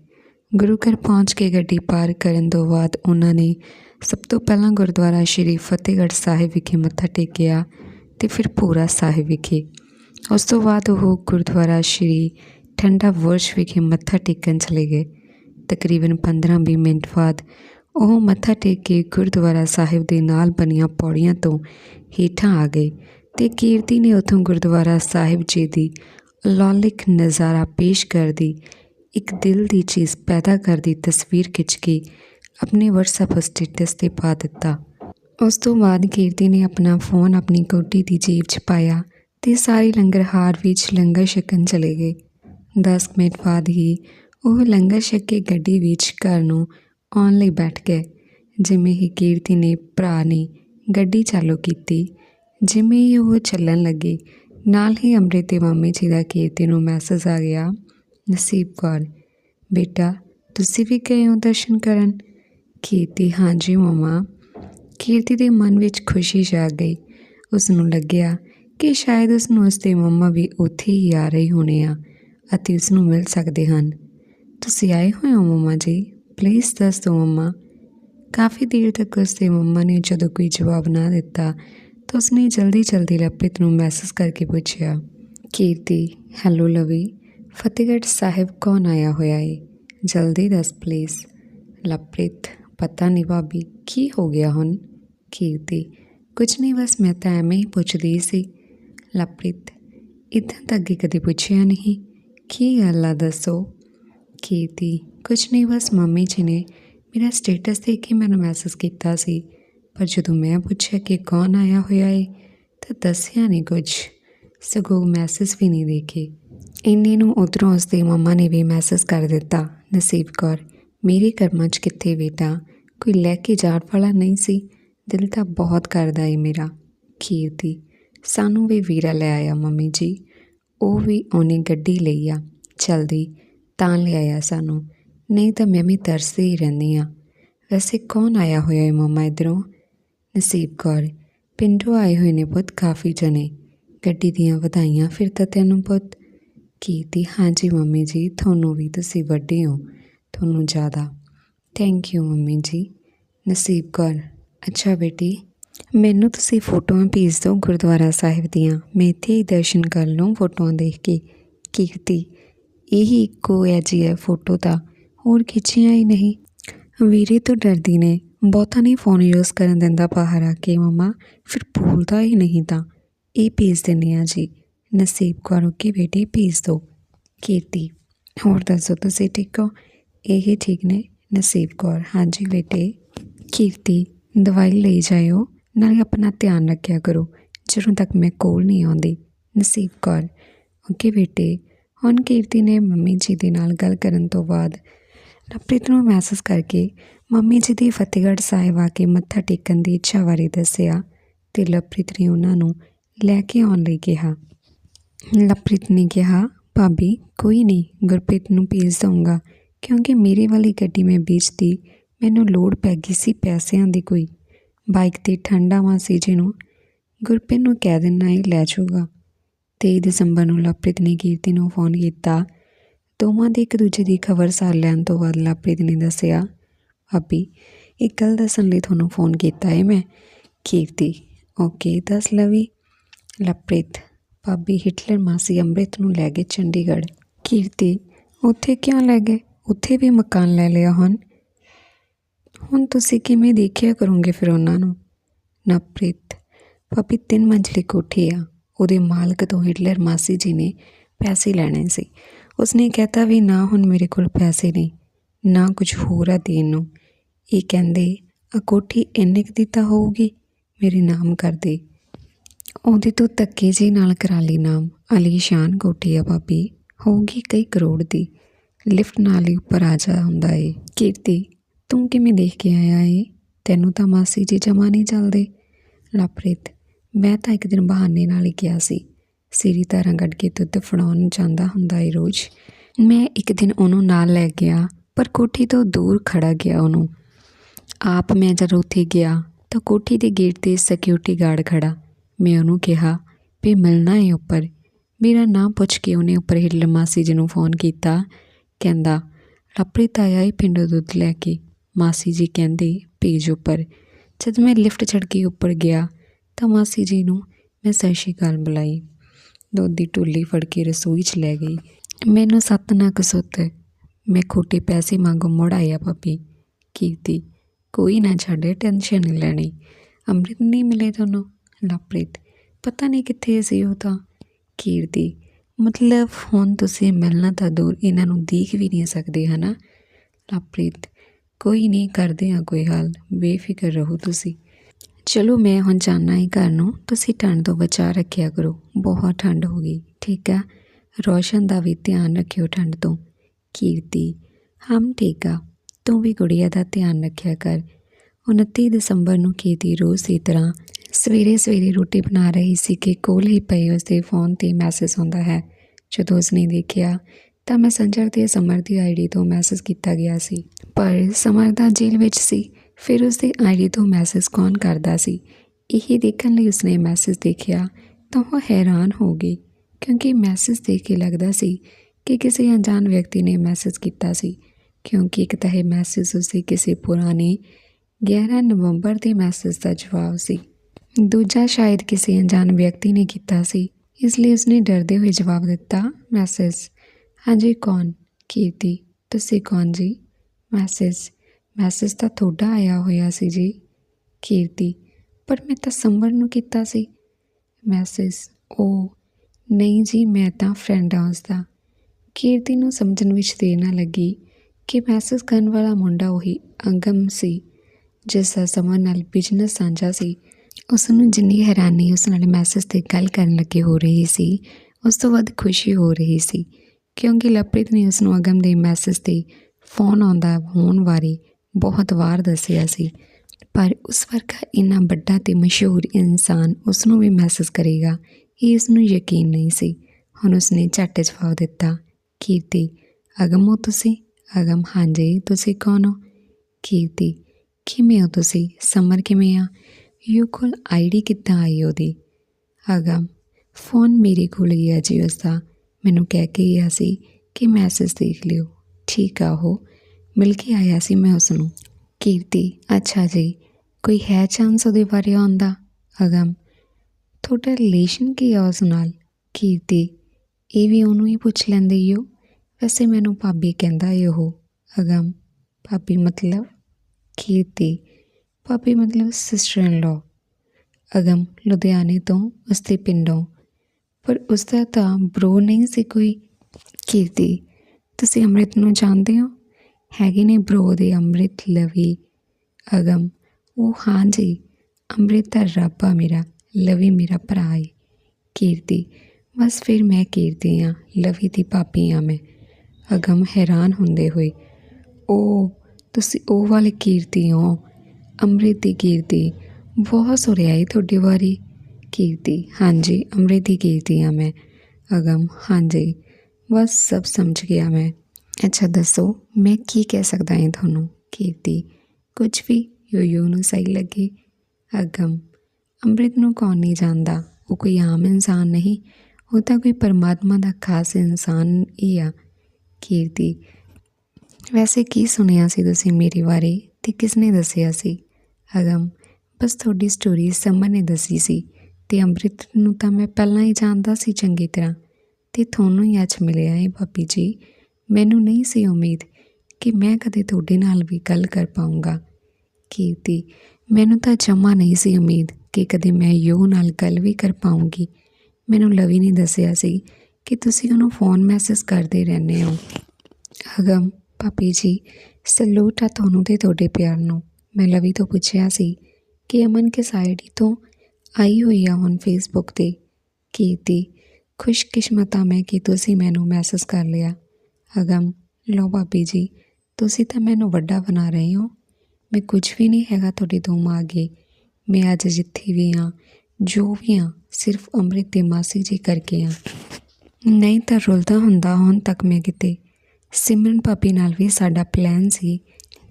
ਗੁਰੂ ਘਰ ਪਹੁੰਚ ਕੇ ਗੱਡੀ ਪਾਰ ਕਰਨ ਤੋਂ ਬਾਅਦ ਉਹਨਾਂ ਨੇ ਸਭ ਤੋਂ ਪਹਿਲਾਂ ਗੁਰਦੁਆਰਾ ਸ਼੍ਰੀ ਫਤਿਹਗੜ੍ਹ ਸਾਹਿਬ ਵਿਖੇ ਮੱਥਾ ਟੇਕਿਆ ਤੇ ਫਿਰ ਪੂਰਾ ਸਾਹਿਬ ਵਿਖੇ। ਉਸ ਤੋਂ ਬਾਅਦ ਉਹ ਗੁਰਦੁਆਰਾ ਸ਼੍ਰੀ ਠੰਡਾ ਵਰਸ਼ ਵਿਖੇ ਮੱਥਾ ਟੇਕਣ ਚਲੇ ਗਏ। ਤਕਰੀਬਨ 15-20 ਮਿੰਟ ਬਾਅਦ ਉਹ ਮੱਥਾ ਟੇਕ ਕੇ ਗੁਰਦੁਆਰਾ ਸਾਹਿਬ ਦੇ ਨਾਲ ਬਣੀਆਂ ਪੌੜੀਆਂ ਤੋਂ ਹੇਠਾਂ ਆ ਗਏ ਤੇ ਕੀਰਤੀ ਨੇ ਉਥੋਂ ਗੁਰਦੁਆਰਾ ਸਾਹਿਬ ਜੀ ਦੀ ਅਲੌਲਿਕ ਨਜ਼ਾਰਾ ਪੇਸ਼ ਕਰਦੀ, ਇੱਕ ਦਿਲ ਦੀ ਚੀਜ਼ ਪੈਦਾ ਕਰਦੀ ਤਸਵੀਰ ਖਿੱਚ ਕੇ ਆਪਣੇ WhatsApp ਸਟੇਟਸ ਤੇ ਪਾ ਦਿੱਤਾ ਉਸ ਤੋਂ ਬਾਅਦ ਕੀਰਤੀ ਨੇ ਆਪਣਾ ਫੋਨ ਆਪਣੀ ਕੋਟੀ ਦੀ ਜੇਬ 'ਚ ਪਾਇਆ ਤੇ ਸਾਰੇ ਲੰਗਰ ਹਾਰ ਵਿੱਚ ਲੰਗਰ ਛਕਣ ਚਲੇ ਗਏ 10 ਮਿੰਟ ਬਾਅਦ ਹੀ ਉਹ ਲੰਗਰ ਛਕ ਕੇ ਗੱਡੀ ਵਿੱਚ ਘਰ ਨੂੰ ਆਉਣ ਲਈ ਬੈਠ ਗਏ ਜਿਵੇਂ ਹੀ ਕੀਰਤੀ ਨੇ ਭਰਾ ਨੇ ਗੱਡੀ ਚਾਲੂ ਕੀਤੀ ਜਿਵੇਂ ਹੀ ਉਹ ਚੱਲਣ ਲੱਗੇ ਨਾਲ ਹੀ ਅੰਮ੍ਰਿਤ ਦੇ ਮਾਮੇ ਜੀ ਦਾ ਕੀਰਤੀ ਨੂੰ ਮੈਸੇਜ ਆ ਗਿਆ ਨਸੀਬ ਕੌਰ ਬੇਟਾ ਤੁਸੀਂ ਵੀ ਗਏ ਹੋ ਦਰਸ਼ਨ ਕਰਨ ਕੀਰਤੀ ਹਾਂਜੀ ਮਮਾ ਕੀਰਤੀ ਦੇ ਮਨ ਵਿੱਚ ਖੁਸ਼ੀ ਛਾ ਗਈ। ਉਸ ਨੂੰ ਲੱਗਿਆ ਕਿ ਸ਼ਾਇਦ ਉਸ ਨੂੰ ਉਸ ਦੇ ਮੰਮਾ ਵੀ ਉੱਥੇ ਹੀ ਆ ਰਹੇ ਹੋਣੇ ਆ ਅਤੇ ਉਸ ਨੂੰ ਮਿਲ ਸਕਦੇ ਹਨ। ਤੁਸੀਂ ਆਏ ਹੋਏ ਹੋ ਮਮਾ ਜੀ? ਪਲੀਜ਼ ਦੱਸ ਦਿਓ ਮਮਾ। ਕਾਫੀ ਦੇਰ ਤੱਕ ਉਸ ਦੇ ਮੰਮਾ ਨੇ ਜਦੋਂ ਕੋਈ ਜਵਾਬ ਨਾ ਦਿੱਤਾ ਤਾਂ ਉਸਨੇ ਜਲਦੀ ਜਲਦੀ ਲਪਿਤ ਨੂੰ ਮੈਸੇਜ ਕਰਕੇ ਪੁੱਛਿਆ ਕੀਰਤੀ ਹੈਲੋ ਲਵੀ, ਫਤਿਹਗੜ੍ਹ ਸਾਹਿਬ ਕੌਣ ਆਇਆ ਹੋਇਆ ਏ? ਜਲਦੀ ਦੱਸ ਪਲੀਜ਼ ਲਪਿਤ ਪਤਾ ਨਹੀਂ ਭਾਬੀ ਕੀ ਹੋ ਗਿਆ ਹੁਣ ਕੀਰਤੀ ਕੁਝ ਨਹੀਂ ਬਸ ਮੈਂ ਤਾਂ ਐਵੇਂ ਹੀ ਪੁੱਛਦੀ ਸੀ। ਲਪਿਤ ਇਦਾਂ ਤਾਂ ਅੱਗੇ ਕਦੇ ਪੁੱਛਿਆ ਨਹੀਂ। ਕੀ ਗੱਲ ਆ ਦੱਸੋ? ਕੀਰਤੀ ਕੁਝ ਨਹੀਂ ਬਸ ਮੰਮੀ ਜੀ ਨੇ ਮੇਰਾ ਸਟੇਟਸ ਦੇਖ ਕੇ ਮੈਨੂੰ ਮੈਸੇਜ ਕੀਤਾ ਸੀ। ਪਰ ਜਦੋਂ ਮੈਂ ਪੁੱਛਿਆ ਕਿ ਕੌਣ ਆਇਆ ਹੋਇਆ ਏ, ਤਾਂ ਦੱਸਿਆ ਨਹੀਂ ਕੁਝ। ਸਗੋਂ ਮੈਸੇਜ ਵੀ ਨਹੀਂ ਦੇਖੇ। ਇੰਨੇ ਨੂੰ ਉਧਰੋਂ ਉਸਦੇ ਮੰਮਾ ਨੇ ਵੀ ਮੈਸੇਜ ਕਰ ਦਿੱਤਾ, ਨਸੀਬ ਕੌਰ, ਮੇਰੇ ਕਰਮਾਂ 'ਚ ਕਿੱਥੇ ਬੇਟਾ ਕੋਈ ਲੈ ਕੇ ਜਾਣ ਵਾਲਾ ਨਹੀਂ ਸੀ। ਦਿਲ ਤਾਂ ਬਹੁਤ ਕਰਦਾ ਏ ਮੇਰਾ ਖੀਰ ਕੀਰਤੀ ਸਾਨੂੰ ਵੀ ਵੀਰਾ ਲੈ ਆਇਆ ਮੰਮੀ ਜੀ। ਉਹ ਵੀ ਉਹਨੇ ਗੱਡੀ ਲਈ ਆ। ਚਲਦੀ, ਤਾਂ ਲੈ ਆਇਆ ਸਾਨੂੰ। ਨਹੀਂ ਤਾਂ ਮੈਂ ਵੀ ਤਰਸਦੀ ਹੀ ਰਹਿੰਦੀ ਆ। ਵੈਸੇ ਕੌਣ ਆਇਆ ਹੋਇਆ ਏ ਮਮਾ ਇਧਰੋਂ? ਨਸੀਬ ਕੌਰ, ਪਿੰਡੋਂ ਆਏ ਹੋਏ ਨੇ ਪੁੱਤ ਕਾਫੀ ਜਣੇ। ਗੱਡੀ ਦੀਆਂ ਵਧਾਈਆਂ ਫਿਰ ਤਾਂ ਤੈਨੂੰ ਪੁੱਤ। ਕੀਰਤੀ ਹਾਂਜੀ ਮੰਮੀ ਜੀ, ਤੁਹਾਨੂੰ ਵੀ ਤੁਸੀਂ ਵੱਡੇ ਹੋ। ਤੁਹਾਨੂੰ ਜ਼ਿਆਦਾ। ਥੈਂਕ ਯੂ ਮੰਮੀ ਜੀ। ਨਸੀਬ ਕੌਰ। ਅੱਛਾ ਬੇਟੀ, ਮੈਨੂੰ ਤੁਸੀਂ ਫੋਟੋਆਂ ਭੇਜ ਦਿਓ ਗੁਰਦੁਆਰਾ ਸਾਹਿਬ ਦੀਆਂ। ਮੈਂ ਇੱਥੇ ਹੀ ਦਰਸ਼ਨ ਕਰ ਲਵਾਂ ਫੋਟੋਆਂ ਦੇਖ ਕੇ। ਕੀਰਤੀ ਇਹੀ ਇੱਕੋ ਹੈ ਜੀ ਹੈ ਫੋਟੋ ਤਾਂ। ਹੋਰ ਖਿੱਚੀਆਂ ਹੀ ਨਹੀਂ। ਵੀਰੇ ਤੋਂ ਡਰਦੀ ਨੇ। ਬਹੁਤਾ ਨਹੀਂ ਫੋਨ ਯੂਜ਼ ਕਰਨ ਦਿੰਦਾ ਬਾਹਰ ਆ ਕੇ ਮਮਾ। ਫਿਰ ਭੁੱਲਦਾ ਹੀ ਨਹੀਂ ਤਾਂ। ਇਹ ਭੇਜ ਦਿੰਦੇ ਆ ਜੀ। ਨਸੀਬ ਕੌਰ ਕੇ ਬੇਟੀ, ਭੇਜ ਦਿਓ। ਕੀਰਤੀ ਹੋਰ ਦੱਸੋ ਤੁਸੀਂ ਠੀਕ ਹੋ? ਇਹ ਠੀਕ ਨੇ। ਨਸੀਬ ਕੌਰ। ਹਾਂਜੀ ਬੇਟੇ, ਕੀਰਤੀ, ਦਵਾਈ ਲਈ ਜਾਇਓ। ਨਾਲੇ ਆਪਣਾ ਧਿਆਨ ਰੱਖਿਆ ਕਰੋ। ਜਦੋਂ ਤੱਕ ਮੈਂ ਕੋਲ ਨਹੀਂ ਆਉਂਦੀ, ਨਸੀਬ ਕੌਰ। ਓਕੇ ਬੇਟੇ, ਹੁਣ ਕੀਰਤੀ ਨੇ ਮੰਮੀ ਜੀ ਦੇ ਨਾਲ ਗੱਲ ਕਰਨ ਤੋਂ ਬਾਅਦ ਲਵਪ੍ਰੀਤ ਨੂੰ ਮੈਸੇਜ ਕਰਕੇ ਮੰਮੀ ਜੀ ਦੀ ਫਤਿਹਗੜ੍ਹ ਸਾਹਿਬ ਆ ਕੇ ਮੱਥਾ ਟੇਕਣ ਦੀ ਇੱਛਾ ਬਾਰੇ ਦੱਸਿਆ ਤੇ ਲਵਪ੍ਰੀਤ ਨੇ ਉਹਨਾਂ ਨੂੰ ਲੈ ਕੇ ਆਉਣ ਲਈ ਕਿਹਾ। ਲਵਪ੍ਰੀਤ ਨੇ ਕਿਹਾ, ਭਾਬੀ, ਕੋਈ ਨਹੀਂ, ਗੁਰਪ੍ਰੀਤ ਨੂੰ ਭੇਜ ਦਊਂਗਾ। ਕਿਉਂਕਿ ਮੇਰੇ ਵਾਲੀ ਗੱਡੀ ਮੈਂ ਵੇਚਤੀ, ਮੈਨੂੰ ਲੋੜ ਪੈ ਗਈ ਸੀ ਪੈਸਿਆਂ ਦੀ ਕੋਈ। ਬਾਈਕ ਤੇ ਠੰਡਾ ਮਾਸੀ ਜੀ ਨੂੰ ਗੁਰਪ੍ਰੀਤ ਨੂੰ ਕਹਿ ਦੇਣਾ ਹੀ ਲੈ ਜਾਊਗਾ। 23 ਦਸੰਬਰ ਨੂੰ ਲਵਪ੍ਰੀਤ ਨੇ ਕੀਰਤੀ ਨੂੰ ਫੋਨ ਕੀਤਾ। ਦੋਵਾਂ ਦੇ ਇੱਕ ਦੂਜੇ ਦੀ ਖਬਰ ਸਾਰ ਲੈਣ ਤੋਂ ਬਾਅਦ ਲਵਪ੍ਰੀਤ ਨੇ ਦੱਸਿਆ, ਭਾਬੀ, ਇੱਕ ਗੱਲ ਦੱਸਣ ਲਈ ਤੁਹਾਨੂੰ ਫੋਨ ਕੀਤਾ ਹੈ ਮੈਂ। ਕੀਰਤੀ, ਓਕੇ, ਦੱਸ ਲਵੀ ਲਵਪ੍ਰੀਤ, ਭਾਬੀ, ਹਿਟਲਰ ਮਾਸੀ ਅੰਮ੍ਰਿਤ ਨੂੰ ਲੈ ਗਏ ਚੰਡੀਗੜ੍ਹ। ਕੀਰਤੀ, ਉੱਥੇ ਕਿਉਂ ਲੈ ਗਏ? ਉੱਥੇ ਵੀ ਮਕਾਨ ਲੈ ਲਿਆ ਹੁਣ। ਹੁਣ ਤੁਸੀਂ ਕਿਵੇਂ ਦੇਖਿਆ ਕਰੋਗੇ ਫਿਰ ਉਹਨਾਂ ਨੂੰ? ਨਾ ਪ੍ਰੀਤ, ਭਾਬੀ ਤਿੰਨ ਮੰਜ਼ਲੀ ਕੋਠੀ ਆ। ਉਹਦੇ ਮਾਲਕ ਤੋਂ ਹਿਟਲਰ ਮਾਸੀ ਜੀ ਨੇ ਪੈਸੇ ਲੈਣੇ ਸੀ। ਉਸਨੇ ਕਹਤਾ ਵੀ ਨਾ ਹੁਣ ਮੇਰੇ ਕੋਲ ਪੈਸੇ ਨਹੀਂ ਨਾ ਕੁਝ ਹੋਰ ਆ ਦੇਣ ਨੂੰ। ਇਹ ਕਹਿੰਦੇ, ਆ ਕੋਠੀ ਇੰਨੇ ਕੁ ਦੀ ਤਾਂ ਹੋਊਗੀ? ਮੇਰੇ ਨਾਮ ਕਰ ਦੇ। ਉਹਦੇ ਤੋਂ ਧੱਕੇ ਜੀ ਨਾਲ ਕਰਾ ਲਈ ਨਾਮ। ਅਲੀਸ਼ਾਨ ਕੋਠੀ ਆ ਭਾਬੀ, ਹੋਊਗੀ ਕਈ ਕਰੋੜ ਦੀ। ਲਿਫਟ ਨਾਲ ਹੀ ਉੱਪਰ ਆ ਜਾ ਹੁੰਦਾ ਏ। ਕੀਰਤੀ, ਤੂੰ ਕਿਵੇਂ ਦੇਖ ਕੇ ਆਇਆ ਏ? ਤੈਨੂੰ ਤਾਂ ਮਾਸੀ ਜੀ ਜਮਾ ਨਹੀਂ ਚੱਲਦੇ। ਲਵਪ੍ਰੀਤ ਮੈਂ ਤਾਂ ਇੱਕ ਦਿਨ ਬਹਾਨੇ ਨਾਲ ਹੀ ਗਿਆ ਸੀ। ਸਿਰੀ ਤਾਰਾਂ ਕੱਢ ਕੇ ਦੁੱਧ ਫੜਾਉਣ ਜਾਂਦਾ ਹੁੰਦਾ ਏ ਰੋਜ਼। ਮੈਂ ਇੱਕ ਦਿਨ ਉਹਨੂੰ ਨਾਲ ਲੈ ਗਿਆ, ਪਰ ਕੋਠੀ ਤੋਂ ਦੂਰ ਖੜਾ ਗਿਆ ਉਹਨੂੰ। ਆਪ ਮੈਂ ਜਦੋਂ ਉੱਥੇ ਗਿਆ, ਤਾਂ ਕੋਠੀ ਦੇ ਗੇਟ ਤੇ ਸਿਕਿਉਰਿਟੀ ਗਾਰਡ ਖੜਾ ਮੈਂ ਉਹਨੂੰ ਕਿਹਾ, ਵੀ ਮਿਲਣਾ ਹੈ ਉੱਪਰ? ਮੇਰਾ ਨਾਮ ਪੁੱਛ ਕੇ ਉਹਨੇ ਉੱਪਰ ਹਿੱਲ ਮਾਸੀ ਜੀ ਨੂੰ ਫੋਨ ਕੀਤਾ। ਕਹਿੰਦਾ ਲਵਪ੍ਰੀਤ ਆਇਆ ਹੀ ਪਿੰਡੋਂ ਦੁੱਧ ਲੈ ਕੇ ਮਾਸੀ ਜੀ ਕਹਿੰਦੇ ਪੇਜ ਉੱਪਰ। ਜਦ ਮੈਂ ਲਿਫਟ ਚੜ੍ਹ ਕੇ ਉੱਪਰ ਗਿਆ ਤਾਂ ਮਾਸੀ ਜੀ ਨੂੰ ਮੈਂ ਸਤਿ ਸ਼੍ਰੀ ਅਕਾਲ ਬੁਲਾਈ। ਦੁੱਧ ਦੀ ਟੋਲੀ ਫੜ ਕੇ ਰਸੋਈ 'ਚ ਲੈ ਗਈ। ਮੈਨੂੰ ਸੱਤ ਨਾ ਕਸੁੱਤ ਮੈਂ ਖੋਟੇ ਪੈਸੇ ਮੰਗੋ ਮੁੜ ਆਇਆ ਭਾਬੀ। ਕੀਰਤੀ ਕੋਈ ਨਾ ਛੱਡੇ, ਟੈਨਸ਼ਨ ਨਹੀਂ ਲੈਣੀ। ਅੰਮ੍ਰਿਤ ਨਹੀਂ ਮਿਲੇ ਤੁਹਾਨੂੰ ਲਵਪ੍ਰੀਤ ਪਤਾ ਨਹੀਂ ਕਿੱਥੇ ਸੀ ਉਹ ਤਾਂ। ਕੀਰਤੀ ਮਤਲਬ ਹੁਣ ਤੁਸੀਂ ਮਿਲਣਾ ਤਾਂ ਦੂਰ, ਇਹਨਾਂ ਨੂੰ ਦੇਖ ਵੀ ਨਹੀਂ ਸਕਦੇ, ਹਨਾ? ਲਾਪ੍ਰੀਤ ਕੋਈ ਨਹੀਂ, ਕਰਦੇ ਆ ਕੋਈ ਹਾਲ, ਬੇਫਿਕਰ ਰਹੋ ਤੁਸੀਂ। ਚਲੋ, ਮੈਂ ਹੁਣ ਜਾਣਾ ਹੀ ਘਰ ਨੂੰ, ਤੁਸੀਂ ਠੰਡ ਤੋਂ ਬਚਾ ਰੱਖਿਆ ਕਰੋ, ਬਹੁਤ ਠੰਡ ਹੋ ਗਈ, ਠੀਕ ਆ? ਰੋਸ਼ਨ ਦਾ ਵੀ ਧਿਆਨ ਰੱਖਿਓ ਠੰਡ ਤੋਂ। ਕੀਰਤੀ, ਹਮ ਠੀਕ ਆ, ਤੂੰ ਵੀ ਗੁੜੀਆ ਦਾ ਧਿਆਨ ਰੱਖਿਆ ਕਰ। 29 ਦਸੰਬਰ ਨੂੰ ਕੀਰਤੀ ਰੋਜ਼ ਦੀ ਤਰ੍ਹਾਂ ਸਵੇਰੇ ਸਵੇਰੇ ਰੋਟੀ ਬਣਾ ਰਹੀ ਸੀ ਕਿ ਕੋਲ ਹੀ ਪਈ ਉਸਦੇ ਫੋਨ ਤੇ ਮੈਸੇਜ ਆਉਂਦਾ ਹੈ ਜਦੋਂ ਉਸਨੇ ਦੇਖਿਆ ਤਾਂ ਮੈਸੇਂਜਰ ਤੇ ਸਮਰ ਦੀ ਆਈਡੀ ਤੋਂ ਮੈਸੇਜ ਕੀਤਾ ਗਿਆ ਸੀ। ਪਰ ਸਮਰ ਦਾ ਜੇਲ੍ਹ ਵਿੱਚ ਸੀ, ਫਿਰ ਉਸਦੇ ਆਈਡੀ ਤੋਂ ਮੈਸੇਜ ਕੌਣ ਕਰਦਾ ਸੀ? ਇਹ ਦੇਖਣ ਲਈ ਉਸਨੇ ਮੈਸੇਜ ਦੇਖਿਆ ਤਾਂ ਉਹ ਹੈਰਾਨ ਹੋ ਗਈ, ਕਿਉਂਕਿ ਮੈਸੇਜ ਦੇਖ ਕੇ ਲੱਗਦਾ ਸੀ ਕਿ ਕਿਸੇ ਅਣਜਾਣ ਵਿਅਕਤੀ ਨੇ ਮੈਸੇਜ ਕੀਤਾ ਸੀ, ਕਿਉਂਕਿ ਇੱਕ ਤਾਂ ਇਹ ਮੈਸੇਜ ਉਸਦੇ ਕਿਸੇ ਪੁਰਾਣੇ 11 ਨਵੰਬਰ ਦੇ ਮੈਸੇਜ ਦਾ ਜਵਾਬ ਸੀ। ਦੂਜਾ ਸ਼ਾਇਦ ਕਿਸੇ ਅਣਜਾਣ ਵਿਅਕਤੀ ਨੇ ਕੀਤਾ ਸੀ। ਇਸ ਲਈ ਉਸਨੇ ਡਰਦੇ ਹੋਏ ਜਵਾਬ ਦਿੱਤਾ, ਮੈਸੇਜ। ਹਾਂਜੀ, ਕੌਣ? ਕੀਰਤੀ। ਤੁਸੀਂ ਕੌਣ ਜੀ? ਮੈਸੇਜ। ਮੈਸੇਜ ਤਾਂ ਤੁਹਾਡਾ ਆਇਆ ਹੋਇਆ ਸੀ ਜੀ। ਕੀਰਤੀ। ਪਰ ਮੈਂ ਤਾਂ ਸੰਭਰ ਨੂੰ ਕੀਤਾ ਸੀ। ਮੈਸੇਜ? ਉਹ ਨਹੀਂ ਜੀ, ਮੈਂ ਤਾਂ ਫਰੈਂਡ ਹਾਂ ਉਸਦਾ। ਕੀਰਤੀ ਨੂੰ ਸਮਝਣ ਵਿੱਚ ਦੇਰ ਨਾ ਲੱਗੀ ਕਿ ਮੈਸੇਜ ਕਰਨ ਵਾਲਾ ਮੁੰਡਾ ਉਹੀ ਅੰਗਮ ਸੀ, ਜਿਸ ਦਾ ਸਮਰ ਨਾਲ ਬਿਜ਼ਨਸ ਸਾਂਝਾ ਸੀ। ਉਸ ਨੂੰ ਜਿੰਨੀ ਹੈਰਾਨੀ ਉਸ ਨਾਲ ਮੈਸੇਜ ਤੇ ਗੱਲ ਕਰਨ ਲੱਗੇ ਹੋ ਰਹੀ ਸੀ, ਉਸ ਤੋਂ ਵੱਧ ਖੁਸ਼ੀ ਹੋ ਰਹੀ ਸੀ, ਕਿਉਂਕਿ ਲਵਪ੍ਰੀਤ ਨੇ ਉਸ ਨੂੰ ਅਗਮ ਦੇ ਮੈਸੇਜ ਤੇ ਫੋਨ ਆਉਂਦਾ ਹੋਣ ਬਾਰੇ ਬਹੁਤ ਵਾਰ ਦੱਸਿਆ ਸੀ, ਪਰ ਉਸ ਵਰਗਾ ਇੰਨਾ ਵੱਡਾ ਤੇ ਮਸ਼ਹੂਰ ਇਨਸਾਨ ਉਸ ਨੂੰ ਵੀ ਮੈਸੇਜ ਕਰੇਗਾ, ਇਹ ਉਸ ਨੂੰ ਯਕੀਨ ਨਹੀਂ ਸੀ। ਹੁਣ ਉਸਨੇ ਝੱਟ ਜਵਾਬ ਦਿੱਤਾ, ਕੀਰਤੀ, ਅਗਮ ਹੋ ਤੁਸੀਂ? ਅਗਮ, ਹਾਂਜੀ, ਤੁਸੀਂ ਕੌਣ ਹੋ? ਕੀਰਤੀ, ਕਿਵੇਂ ਹੋ ਤੁਸੀਂ? ਸਮਰ ਕਿਵੇਂ ਆ? ਯੂ ਕੋਲ ਆਈਡੀ ਕਿੱਦਾਂ ਆਈ ਉਹਦੀ? ਅਗਮ ਫੋਨ ਮੇਰੇ ਕੋਲ ਹੀ ਹੈ ਜੀ, ਉਸਦਾ। ਮੈਨੂੰ ਕਹਿ ਕੇ ਗਿਆ ਸੀ ਕਿ ਮੈਸੇਜ ਦੇਖ ਲਿਓ। ਠੀਕ ਆ ਉਹ। ਮਿਲ ਕੇ ਆਇਆ ਸੀ ਮੈਂ ਉਸ ਨੂੰ ਕੀਰਤੀ, ਅੱਛਾ ਜੀ। ਕੋਈ ਹੈ ਚਾਂਸ ਉਹਦੇ ਬਾਰੇ ਆਉਣ ਦਾ? ਅਗਮ ਤੁਹਾਡਾ ਰਿਲੇਸ਼ਨ ਕੀ ਆ ਉਸ ਨਾਲ? ਕੀਰਤੀ, ਇਹ ਵੀ ਉਹਨੂੰ ਹੀ ਪੁੱਛ ਲੈਂਦੇ ਈ ਹੋ ਵੈਸੇ ਮੈਨੂੰ ਭਾਬੀ ਕਹਿੰਦਾ ਏ ਉਹ। ਅਗਮ ਭਾਬੀ ਮਤਲਬ ਕੀਰਤੀ। ਭਾਬੀ ਮਤਲਬ ਸਿਸਟਰ ਇਨ ਲਾ ਅਗਮ ਲੁਧਿਆਣੇ ਤੋਂ ਉਸਦੇ ਪਿੰਡੋਂ। ਪਰ ਉਸਦਾ ਤਾਂ ਬਰੋ ਨਹੀਂ ਸੀ ਕੋਈ ਕੀਰਤੀ। ਤੁਸੀਂ ਅੰਮ੍ਰਿਤ ਨੂੰ ਜਾਣਦੇ ਹੋ? ਹੈਗੇ ਨੇ ਬਰੋ ਦੇ ਅੰਮ੍ਰਿਤ ਲਵੀ, ਅਗਮ। ਉਹ ਹਾਂ ਜੀ, ਅੰਮ੍ਰਿਤ ਦਾ ਰੱਬ ਆ ਮੇਰਾ, ਲਵੀ ਮੇਰਾ ਭਰਾ ਏ, ਕੀਰਤੀ। ਬਸ ਫਿਰ ਮੈਂ ਕੀਰਤੀ ਆ, ਲਵੀ ਦੀ ਭਾਬੀ ਆ ਮੈਂ। ਅਗਮ ਹੈਰਾਨ ਹੁੰਦੇ ਹੋਏ ਉਹ ਤੁਸੀਂ ਉਹ ਵਾਲੇ ਕੀਰਤੀ ਹੋ ਅੰਮ੍ਰਿਤ ਦੀ ਕੀਰਤੀ, ਬਹੁਤ ਸੁਣਿਆ ਏ ਤੁਹਾਡੇ ਬਾਰੇ। ਕੀਰਤੀ, ਹਾਂਜੀ, ਅੰਮ੍ਰਿਤ ਦੀ ਕੀਰਤੀ ਆ ਮੈਂ। ਅਗਮ, ਹਾਂਜੀ, ਬਸ ਸਭ ਸਮਝ ਗਿਆ ਮੈਂ। ਅੱਛਾ, ਦੱਸੋ, ਮੈਂ ਕੀ ਕਹਿ ਸਕਦਾ ਹਾਂ ਤੁਹਾਨੂੰ? ਕੀਰਤੀ, ਕੁਝ ਵੀ ਯੋ ਯੋ ਨੂੰ ਸਹੀ ਲੱਗੇ। ਅਗਮ, ਅੰਮ੍ਰਿਤ ਨੂੰ ਕੌਣ ਨਹੀਂ ਜਾਣਦਾ? ਉਹ ਕੋਈ ਆਮ ਇਨਸਾਨ ਨਹੀਂ। ਉਹ ਤਾਂ ਕੋਈ ਪਰਮਾਤਮਾ ਦਾ ਖਾਸ ਇਨਸਾਨ ਹੀ ਆ। ਕੀਰਤੀ, ਵੈਸੇ ਕੀ ਸੁਣਿਆ ਸੀ ਤੁਸੀਂ ਮੇਰੇ ਬਾਰੇ ਤੇ ਕਿਸ ਨੇ ਦੱਸਿਆ ਸੀ? ਅਗਮ ਬਸ ਤੁਹਾਡੀ ਸਟੋਰੀ ਸਮਰ ਨੇ ਦੱਸੀ ਸੀ ਤੇ ਅੰਮ੍ਰਿਤ ਨੂੰ ਤਾਂ ਮੈਂ ਪਹਿਲਾਂ ਹੀ ਜਾਣਦਾ ਸੀ ਚੰਗੀ ਤਰ੍ਹਾਂ ਤੇ ਤੁਹਾਨੂੰ ਹੀ ਅੱਜ ਮਿਲਿਆ ਹੈ ਭਾਬੀ ਜੀ। ਮੈਨੂੰ ਨਹੀਂ ਸੀ ਉਮੀਦ ਕਿ ਮੈਂ ਕਦੇ ਤੁਹਾਡੇ ਨਾਲ ਵੀ ਗੱਲ ਕਰ ਪਾਉਂਗਾ ਕੀਰਤੀ, ਮੈਨੂੰ ਤਾਂ ਜਮਾ ਨਹੀਂ ਸੀ ਉਮੀਦ ਕਿ ਕਦੇ ਮੈਂ ਯੋ ਨਾਲ ਗੱਲ ਵੀ ਕਰ ਪਾਉਂਗੀ ਮੈਨੂੰ ਲਵੀ ਨੇ ਦੱਸਿਆ ਸੀ ਕਿ ਤੁਸੀਂ ਉਹਨੂੰ ਫੋਨ ਮੈਸੇਜ ਕਰਦੇ ਰਹਿੰਦੇ ਹੋ। ਅਗਮ ਪਾਪੀ ਜੀ ਸਲੂਟ ਆ ਤੁਹਾਨੂੰ ਤੇ ਤੁਹਾਡੇ ਪਿਆਰ ਨੂੰ। ਮੈਂ ਲਵੀ ਤੋਂ ਪੁੱਛਿਆ ਸੀ ਕਿ ਅਮਨ ਕਿਸ ਆਈਡੀ ਤੋਂ ਆਈ ਹੋਈ ਆ ਹੁਣ ਫੇਸਬੁੱਕ ਤੇ। ਕੀਰਤੀ ਖੁਸ਼ਕਿਸਮਤ ਆ ਮੈਂ ਕਿ ਤੁਸੀਂ ਮੈਨੂੰ ਮੈਸੇਜ ਕਰ ਲਿਆ। ਅਗਮ ਲੋ ਭਾਬੀ ਜੀ, ਤੁਸੀਂ ਤਾਂ ਮੈਨੂੰ ਵੱਡਾ ਬਣਾ ਰਹੇ ਹੋ। ਮੈਂ ਕੁਝ ਵੀ ਨਹੀਂ ਹੈਗਾ ਤੁਹਾਡੇ ਤੋਂ ਮਾਗੇ। ਮੈਂ ਅੱਜ ਜਿੱਥੇ ਵੀ ਹਾਂ, ਜੋ ਵੀ ਹਾਂ, ਸਿਰਫ ਅੰਮ੍ਰਿਤ ਦੇ ਮਾਸੀ ਜੀ ਕਰਕੇ ਹਾਂ। ਨਹੀਂ ਤਾਂ ਰੁਲਦਾ ਹੁੰਦਾ ਹੁਣ ਤੱਕ ਮੈਂ ਕਿਤੇ। ਸਿਮਰਨ ਭਾਬੀ ਨਾਲ ਵੀ ਸਾਡਾ ਪਲਾਨ ਸੀ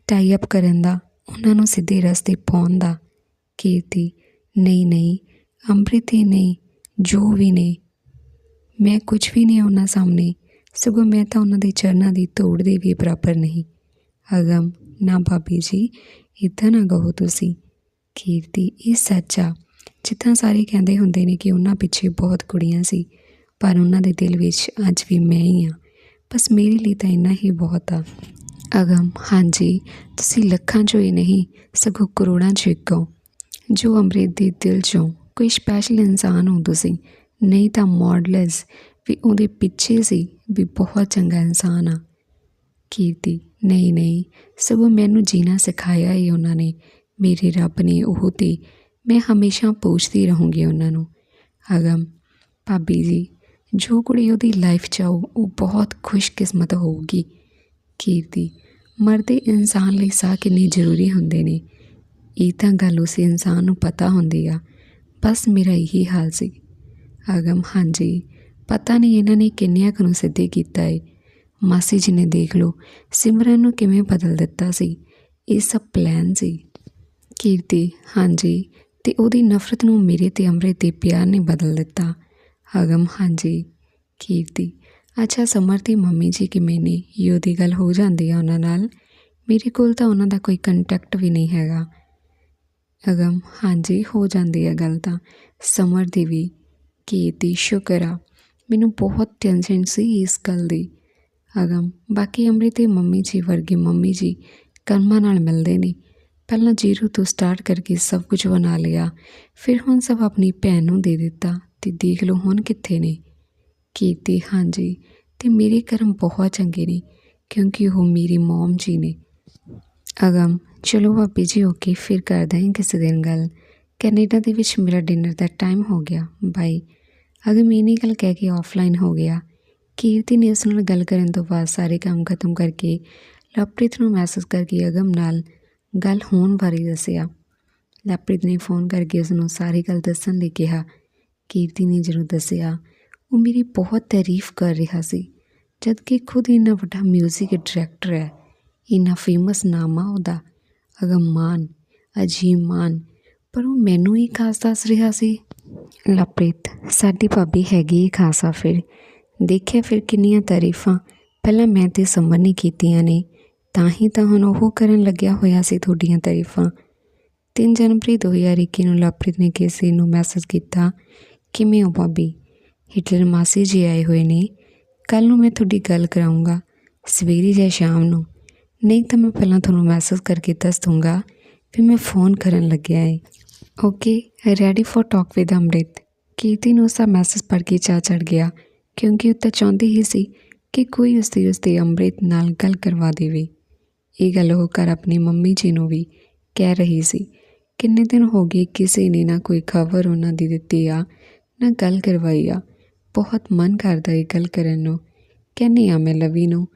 ਟਾਈ ਅਪ ਕਰਨ ਦਾ। ਉਹਨਾਂ ਨੂੰ ਸਿੱਧੇ ਰਸਤੇ ਪਾਉਣ ਦਾ ਕੀਰਤੀ, ਨਹੀਂ ਨਹੀਂ, ਅੰਮ੍ਰਿਤ ਹੀ ਨਹੀਂ, ਜੋ ਵੀ ਨੇ, ਮੈਂ ਕੁਝ ਵੀ ਨਹੀਂ ਉਹਨਾਂ ਸਾਹਮਣੇ, ਸਗੋਂ ਮੈਂ ਤਾਂ ਉਹਨਾਂ ਦੇ ਚਰਨਾਂ ਦੀ ਤੋੜ ਦੇ ਵੀ ਬਰਾਬਰ ਨਹੀਂ। ਅਗਮ, ਨਾ ਭਾਬੀ ਜੀ, ਇੱਦਾਂ ਨਾ ਕਹੋ ਤੁਸੀਂ। ਕੀਰਤੀ, ਇਹ ਸੱਚ ਆ। ਜਿੱਦਾਂ ਸਾਰੇ ਕਹਿੰਦੇ ਹੁੰਦੇ ਨੇ ਕਿ ਉਹਨਾਂ ਪਿੱਛੇ ਬਹੁਤ ਕੁੜੀਆਂ ਸੀ, ਪਰ ਉਹਨਾਂ ਦੇ ਦਿਲ ਵਿੱਚ ਅੱਜ ਵੀ ਮੈਂ ਹੀ ਆ ਬਸ ਮੇਰੇ ਲਈ ਤਾਂ ਇੰਨਾ ਹੀ ਬਹੁਤ ਆ। ਅਗਮ, ਹਾਂਜੀ, ਤੁਸੀਂ ਲੱਖਾਂ 'ਚੋਂ ਹੀ ਨਹੀਂ, ਸਗੋਂ ਕਰੋੜਾਂ 'ਚੋਂ ਇੱਕ ਜੋ ਅੰਮ੍ਰਿਤ ਦੇ ਦਿਲ 'ਚੋਂ ਕੋਈ ਸਪੈਸ਼ਲ ਇਨਸਾਨ ਹੋ ਤੁਸੀਂ ਨਹੀਂ ਤਾਂ ਮੋਡਲਸ ਵੀ ਉਹਦੇ ਪਿੱਛੇ ਸੀ ਵੀ ਬਹੁਤ ਚੰਗਾ ਇਨਸਾਨ ਆ। ਕੀਰਤੀ, ਨਹੀਂ ਨਹੀਂ, ਸਗੋਂ ਮੈਨੂੰ ਜੀਣਾ ਸਿਖਾਇਆ ਹੀ ਉਹਨਾਂ ਨੇ। ਮੇਰੇ ਰੱਬ ਨੇ ਉਹ ਤੇ ਮੈਂ ਹਮੇਸ਼ਾ ਪੁੱਛਦੀ ਰਹੂੰਗੀ ਉਹਨਾਂ ਨੂੰ। ਅਗਮ, ਭਾਬੀ ਜੀ, ਜੋ ਕੁੜੀ ਉਹਦੀ ਲਾਈਫ 'ਚ ਆਊ, ਉਹ ਬਹੁਤ ਖੁਸ਼ਕਿਸਮਤ ਹੋਊਗੀ। ਕੀਰਤੀ ਮਰਦੇ ਇਨਸਾਨ ਲਈ ਸਾਹ ਕਿੰਨੇ ਜ਼ਰੂਰੀ ਹੁੰਦੇ ਨੇ। ਇਹ ਤਾਂ ਗੱਲ ਉਸ ਇਨਸਾਨ ਨੂੰ ਪਤਾ ਹੁੰਦੀ ਆ। ਬਸ ਮੇਰਾ ਇਹੀ ਹਾਲ ਸੀ। ਅਗਮ, ਹਾਂਜੀ। ਪਤਾ ਨਹੀਂ ਇਹਨਾਂ ਨੇ ਕਿੰਨਿਆਂ ਕੁ ਨੂੰ ਸਿੱਧੇ ਕੀਤਾ ਏ। ਮਾਸੀ ਜੀ ਨੇ ਦੇਖ ਲਓ, ਸਿਮਰਨ ਨੂੰ ਕਿਵੇਂ ਬਦਲ ਦਿੱਤਾ ਸੀ। ਇਹ ਸਭ ਪਲਾਨ ਸੀ। ਕੀਰਤੀ, ਹਾਂਜੀ। ਤੇ ਉਹਦੀ ਨਫ਼ਰਤ ਨੂੰ ਮੇਰੇ ਤੇ ਅੰਮ੍ਰਿਤ ਦੇ ਪਿਆਰ ਨੇ ਬਦਲ ਦਿੱਤਾ। ਅਗਮ, ਹਾਂਜੀ। ਕੀਰਤੀ ਅੱਛਾ, ਸਮਰ ਦੀ ਮੰਮੀ ਜੀ ਕਿਵੇਂ ਨੇ ਯੋ ਦੀ ਗੱਲ ਹੋ ਜਾਂਦੀ ਆ ਉਹਨਾਂ ਨਾਲ? ਮੇਰੇ ਕੋਲ ਤਾਂ ਉਹਨਾਂ ਦਾ ਕੋਈ ਕੰਟੈਕਟ ਵੀ ਨਹੀਂ ਹੈਗਾ। ਅਗਮ, ਹਾਂਜੀ, ਹੋ ਜਾਂਦੀ ਹੈ ਗੱਲ ਤਾਂ। ਸਮਰ ਦੀ ਵੀ ਕੀਰਤੀ ਸ਼ੁਕਰ ਆ। ਮੈਨੂੰ ਬਹੁਤ ਟੈਨਸ਼ਨ ਸੀ ਇਸ ਗੱਲ ਦੀ। ਅਗਮ, ਬਾਕੀ ਅੰਮ੍ਰਿਤ ਦੇ ਮੰਮੀ ਜੀ ਵਰਗੇ ਮੰਮੀ ਜੀ ਕਰਮਾਂ ਨਾਲ ਮਿਲਦੇ ਨੇ ਪਹਿਲਾਂ ਜੀਰੋ ਤੋਂ ਸਟਾਰਟ ਕਰਕੇ ਸਭ ਕੁਝ ਬਣਾ ਲਿਆ। ਫਿਰ ਹੁਣ ਸਭ ਆਪਣੀ ਭੈਣ ਨੂੰ ਦੇ ਦਿੱਤਾ ਤੇ ਦੇਖ ਲਓ ਹੁਣ ਕਿੱਥੇ ਨੇ। ਕੀਰਤੀ ਹਾਂਜੀ। ਅਤੇ ਮੇਰੇ ਕਰਮ ਬਹੁਤ ਚੰਗੇ ਨੇ, ਕਿਉਂਕਿ ਉਹ ਮੇਰੀ ਮੋਮ ਜੀ ਨੇ। ਅਗਮ, ਚਲੋ ਭਾਬੀ ਜੀ ਓਕੇ ਫਿਰ ਕਰਦਾ ਹਾਂ ਕਿਸੇ ਦਿਨ ਗੱਲ। ਕੈਨੇਡਾ ਦੇ ਵਿੱਚ ਮੇਰਾ ਡਿਨਰ ਦਾ ਟਾਈਮ ਹੋ ਗਿਆ ਬਾਈ ਅਗਮ ਇਹ ਨਹੀਂ ਗੱਲ ਕਹਿ ਕੇ ਆਫਲਾਈਨ ਹੋ ਗਿਆ। ਕੀਰਤੀ ਨੇ ਉਸ ਨਾਲ ਗੱਲ ਕਰਨ ਤੋਂ ਬਾਅਦ ਸਾਰੇ ਕੰਮ ਖਤਮ ਕਰਕੇ ਲਵਪ੍ਰੀਤ ਨੂੰ ਮੈਸੇਜ ਕਰਕੇ ਅਗਮ ਨਾਲ ਗੱਲ ਹੋਣ ਬਾਰੇ ਦੱਸਿਆ। ਲਵਪ੍ਰੀਤ ਨੇ ਫੋਨ ਕਰਕੇ ਉਸ ਨੂੰ ਸਾਰੀ ਗੱਲ ਦੱਸਣ ਲਈ ਕਿਹਾ। ਕੀਰਤੀ ਨੇ ਜਦੋਂ ਦੱਸਿਆ ਉਹ ਮੇਰੀ ਬਹੁਤ ਤਾਰੀਫ ਕਰ ਰਿਹਾ ਸੀ ਜਦ ਕਿ ਖੁਦ ਇੰਨਾ ਵੱਡਾ 뮤직 ਡਾਇਰੈਕਟਰ ਹੈ, ਇੰਨਾ ਫੇਮਸ ਨਾਮ ਆ ਉਹਦਾ ਅਗਮ ਮਾਨ ਅਜੀਮ ਮਾਨ ਪਰ ਉਹ ਮੈਨੂੰ ਹੀ ਖਾਸ ਦੱਸ ਰਿਹਾ ਸੀ। ਲਵਪ੍ਰੀਤ ਸਾਡੀ ਭਾਬੀ ਹੈਗੀ ਹੀ ਖਾਸਾ ਫਿਰ ਦੇਖਿਆ ਫਿਰ ਕਿੰਨੀਆਂ ਤਾਰੀਫਾਂ, ਪਹਿਲਾਂ ਮੈਂ ਤੇ ਸਮਰ ਨੇ ਕੀਤੀਆਂ ਨੇ, ਤਾਂ ਹੀ ਤਾਂ ਹੁਣ ਉਹ ਕਰਨ ਲੱਗਿਆ ਹੋਇਆ ਸੀ ਤੁਹਾਡੀਆਂ ਤਾਰੀਫਾਂ। 3 ਜਨਵਰੀ 2021 ਨੂੰ ਲਵਪ੍ਰੀਤ ਨੇ ਕਿਸੇ ਨੂੰ ਮੈਸੇਜ ਕੀਤਾ ਕਿਵੇਂ ਉਹ ਭਾਬੀ ਹਿਟਲਰ ਮਾਸੀ ਜੀ ਆਏ ਹੋਏ ਨੇ। ਕੱਲ ਨੂੰ ਮੈਂ ਤੁਹਾਡੀ ਗੱਲ ਕਰਾਉਂਗਾ ਸਵੇਰੇ ਜਾਂ ਸ਼ਾਮ ਨੂੰ। ਨਹੀਂ ਤਾਂ ਮੈਂ ਪਹਿਲਾਂ ਤੁਹਾਨੂੰ ਮੈਸੇਜ ਕਰਕੇ ਦੱਸ ਦੂੰਗਾ ਫਿਰ ਮੈਂ ਫੋਨ ਕਰਨ ਲੱਗਿਆ ਏ। Okay ready for talk with Amrit Kirti ਨੂੰ ਉਸਦਾ ਮੈਸੇਜ ਪੜ੍ਹ ਕੇ ਚਾਹ ਚੜ ਗਿਆ, ਕਿਉਂਕਿ ਉਹ ਤਾਂ ਚਾਹੁੰਦੀ ਹੀ ਸੀ ਕਿ ਕੋਈ ਉਸਦੀ ਉਸਦੇ ਅੰਮ੍ਰਿਤ ਨਾਲ ਗੱਲ ਕਰਵਾ ਦੇਵੇ। ਇਹ ਗੱਲ ਉਹ ਘਰ ਆਪਣੀ ਮੰਮੀ ਜੀ ਨੂੰ ਵੀ ਕਹਿ ਰਹੀ ਸੀ। ਕਿੰਨੇ ਦਿਨ ਹੋ ਗਏ ਕਿਸੇ ਨੇ ਨਾ ਕੋਈ ਖਬਰ ਉਹਨਾਂ ਦੀ ਦਿੱਤੀ ਆ, ਨਾ ਗੱਲ ਕਰਵਾਈ ਆ। ਬਹੁਤ ਮਨ ਕਰਦਾ ਇਹ ਗੱਲ ਕਰਨ ਨੂੰ। ਕਹਿੰਦੀ ਆ ਮੈਂ ਲਵੀ ਨੂੰ।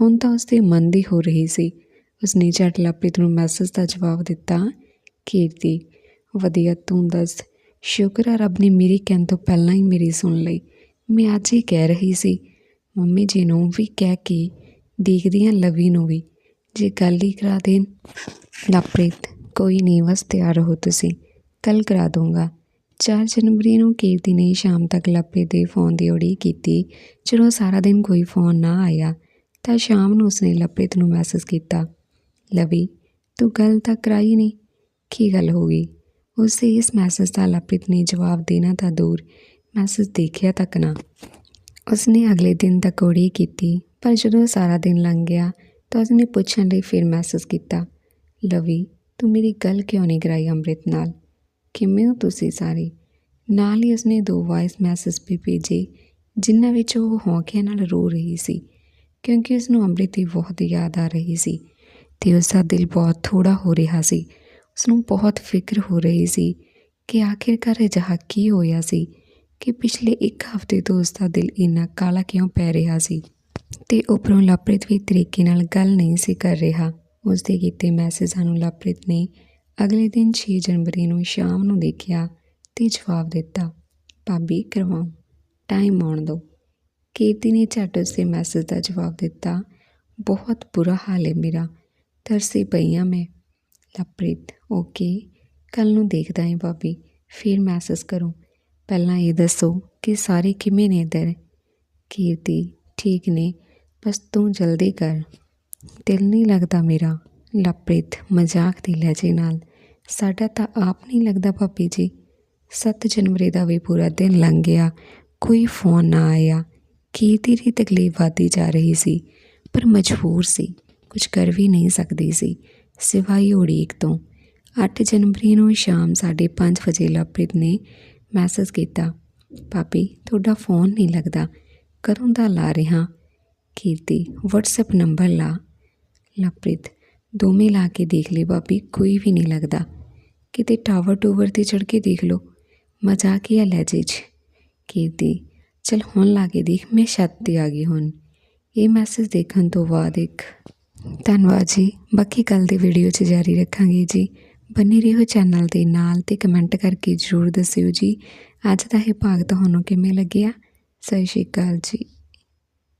ਹੁਣ ਤਾਂ ਉਸਦੇ ਮਨ ਦੀ ਹੋ ਰਹੀ ਸੀ। ਉਸਨੇ ਝਟ ਲਵਪ੍ਰੀਤ ਨੂੰ ਮੈਸੇਜ ਦਾ ਜਵਾਬ ਦਿੱਤਾ, ਕੀਰਤੀ, ਵਧੀਆ, ਤੂੰ ਦੱਸ। ਸ਼ੁਕਰ ਆ ਰੱਬ ਨੇ ਮੇਰੀ ਕਹਿਣ ਤੋਂ ਪਹਿਲਾਂ ਹੀ ਮੇਰੀ ਸੁਣ ਲਈ। ਮੈਂ ਅੱਜ ਹੀ ਕਹਿ ਰਹੀ ਸੀ। ਮੰਮੀ ਜੀ ਨੂੰ ਵੀ ਕਹਿ ਕੇ ਦੇਖਦੀ ਹਾਂ ਲਵੀ ਨੂੰ ਵੀ। ਜੇ ਗੱਲ ਹੀ ਕਰਾ ਦੇਣ, ਲਾਪ੍ਰੀਤ, ਕੋਈ ਨਹੀਂ, ਬਸ ਤਿਆਰ ਰਹੋ ਤੁਸੀਂ। ਕੱਲ ਕਰਾ ਦੂੰਗਾ 4 ਜਨਵਰੀ ਨੂੰ ਕੀਰਤੀ ਨੇ ਸ਼ਾਮ ਤੱਕ ਲਵਪ੍ਰੀਤ ਦੇ ਫੋਨ ਦੀ ਉਡੀਕ ਕੀਤੀ। ਜਦੋਂ ਸਾਰਾ ਦਿਨ ਕੋਈ ਫੋਨ ਨਾ ਆਇਆ, ਤਾਂ ਸ਼ਾਮ ਨੂੰ ਉਸਨੇ ਲਵਪ੍ਰੀਤ ਨੂੰ ਮੈਸੇਜ ਕੀਤਾ, ਲਵੀ, ਤੂੰ ਗੱਲ ਤਾਂ ਕਰਾਈ ਨਹੀਂ ਕੀ ਗੱਲ ਹੋ ਗਈ? ਉਸੇ ਇਸ ਮੈਸੇਜ ਦਾ ਲਵਪ੍ਰੀਤ ਨੇ ਜਵਾਬ ਦੇਣਾ ਤਾਂ ਦੂਰ, ਮੈਸੇਜ ਦੇਖਿਆ ਤੱਕ ਨਾ। ਉਸਨੇ ਅਗਲੇ ਦਿਨ ਤੱਕ ਉਡੀਕ ਕੀਤੀ, ਪਰ ਜਦੋਂ ਸਾਰਾ ਦਿਨ ਲੰਘ ਗਿਆ, ਤਾਂ ਉਸਨੇ ਪੁੱਛਣ ਲਈ ਫਿਰ ਮੈਸੇਜ ਕੀਤਾ, ਲਵੀ, ਤੂੰ ਮੇਰੀ ਗੱਲ ਕਿਉਂ ਨਹੀਂ ਕਰਾਈ ਅੰਮ੍ਰਿਤ ਨਾਲ? ਕਿਵੇਂ ਹੋ ਤੁਸੀਂ ਸਾਰੇ? ਨਾਲ ਹੀ ਉਸਨੇ ਦੋ ਵਾਇਸ ਮੈਸੇਜ ਵੀ ਭੇਜੇ, ਜਿਨ੍ਹਾਂ ਵਿੱਚ ਉਹ ਹੌਂਕਿਆਂ ਨਾਲ ਰੋ ਰਹੀ ਸੀ, ਕਿਉਂਕਿ ਉਸ ਨੂੰ ਅੰਮ੍ਰਿਤ ਦੀ ਬਹੁਤ ਯਾਦ ਆ ਰਹੀ ਸੀ ਤੇ ਉਸ ਦਾ ਦਿਲ ਬਹੁਤ ਥੋੜਾ ਹੋ ਰਿਹਾ ਸੀ। ਉਸ ਨੂੰ ਬਹੁਤ ਫਿਕਰ ਹੋ ਰਹੀ ਸੀ ਕਿ ਆਖਿਰਕਾਰ ਅਜਿਹਾ ਕੀ ਹੋਇਆ ਸੀ ਕਿ ਪਿਛਲੇ ਇੱਕ ਹਫ਼ਤੇ ਤੋਂ ਉਸ ਦਾ ਦਿਲ ਇੰਨਾ ਕਾਲਾ ਕਿਉਂ ਪੈ ਰਿਹਾ ਸੀ ਤੇ ਉਪਰੋਂ ਲਪ੍ਰਿਤ ਵੀ ਤਰੀਕੇ ਨਾਲ ਗੱਲ ਨਹੀਂ ਸੀ ਕਰ ਰਿਹਾ। ਉਸ ਦੇ ਕੀਤੇ ਮੈਸੇਜਾਂ ਨੂੰ ਲਪ੍ਰਿਤ ਨੇ ਅਗਲੇ ਦਿਨ 6 ਜਨਵਰੀ ਨੂੰ ਸ਼ਾਮ ਨੂੰ ਦੇਖਿਆ ਤੇ ਜਵਾਬ ਦਿੱਤਾ, ਭਾਬੀ, ਕਰਵਾਉ। ਟਾਈਮ ਆਉਣ ਦਿਓ ਕੀਰਤੀ ਨੇ ਝੱਟ ਉਸੇ ਮੈਸੇਜ ਦਾ ਜਵਾਬ ਦਿੱਤਾ, ਬਹੁਤ ਬੁਰਾ ਹਾਲ ਹੈ ਮੇਰਾ, ਤਰਸੀ ਪਈ ਹਾਂ ਮੈਂ। ਲਪ੍ਰੀਤ ਓਕੇ ਕੱਲ ਨੂੰ ਦੇਖਦਾ ਹਾਂ ਭਾਬੀ, ਫਿਰ ਮੈਸੇਜ ਕਰੂੰ। ਪਹਿਲਾਂ ਇਹ ਦੱਸੋ ਕਿ ਸਾਰੇ ਕਿਵੇਂ ਨੇ ਇੱਧਰ? ਕੀਰਤੀ ਠੀਕ ਨੇ, ਬਸ ਤੂੰ ਜਲਦੀ ਕਰ। ਦਿਲ ਨਹੀਂ ਲੱਗਦਾ ਮੇਰਾ। ਲਵਪ੍ਰੀਤ ਮਜ਼ਾਕ ਦੀ ਲਹਿਜੇ ਨਾਲ, ਸਾਡਾ ਤਾਂ ਆਪ ਨਹੀਂ ਲੱਗਦਾ ਭਾਬੀ ਜੀ। 7 ਜਨਵਰੀ ਦਾ ਵੀ ਪੂਰਾ ਦਿਨ ਲੰਘ ਗਿਆ, ਕੋਈ ਫੋਨ ਨਾ ਆਇਆ। ਕੀਰਤੀ ਦੀ ਤਕਲੀਫ ਵਧਦੀ ਜਾ ਰਹੀ ਸੀ, ਪਰ ਮਜਬੂਰ ਸੀ, ਕੁਝ ਕਰ ਵੀ ਨਹੀਂ ਸਕਦੀ ਸੀ, ਸਿਵਾਈ ਉਡੀਕ ਤੋਂ। 8 ਜਨਵਰੀ ਨੂੰ ਸ਼ਾਮ 5:30 ਵਜੇ ਲਵਪ੍ਰੀਤ ਨੇ ਮੈਸੇਜ ਕੀਤਾ ਪਾਪੀ ਤੁਹਾਡਾ ਫੋਨ ਨਹੀਂ ਲੱਗਦਾ, ਕਦੋਂ ਦਾ ਲਾ ਰਿਹਾ? ਕੀਰਤੀ WhatsApp ਨੰਬਰ ਲਾ। ਲਵਪ੍ਰੀਤ ਦੋਵੇਂ ਲਾ ਕੇ ਦੇਖ ਲਈ ਭਾਬੀ, ਕੋਈ ਵੀ ਨਹੀਂ ਲੱਗਦਾ। ਕਿਤੇ ਟਾਵਰ ਟੂਵਰ ਤੇ ਚੜ ਕੇ ਦੇਖ ਲਓ। ਮਜ਼ਾ ਕੀ ਮਜ਼ਾਕੀਆ ਲਹਿਜੇ 'ਚ। ਕੀਰਤੀ, ਚਲ ਹੁਣ ਲਾ ਕੇ ਦੇਖ, ਮੈਂ ਛੱਤ ਤੇ ਆ ਗਈ ਹੁਣ। ਇਹ ਮੈਸੇਜ ਦੇਖਣ ਤੋਂ ਬਾਅਦ ਇੱਕ, ਧੰਨਵਾਦ ਜੀ, ਬਾਕੀ ਕੱਲ ਦੀ ਵੀਡੀਓ 'ਚ ਜਾਰੀ ਰੱਖਾਂਗੇ ਜੀ। ਬਨੇ ਰਹੋ ਚੈਨਲ ਦੇ ਨਾਲ ਤੇ ਕਮੈਂਟ ਕਰਕੇ ਜ਼ਰੂਰ ਦੱਸਿਓ ਜੀ। ਅੱਜ ਦਾ ਇਹ ਭਾਗ ਤੁਹਾਨੂੰ ਕਿਵੇਂ ਲੱਗਿਆ? ਸਤਿ ਸ਼੍ਰੀ ਅਕਾਲ ਜੀ।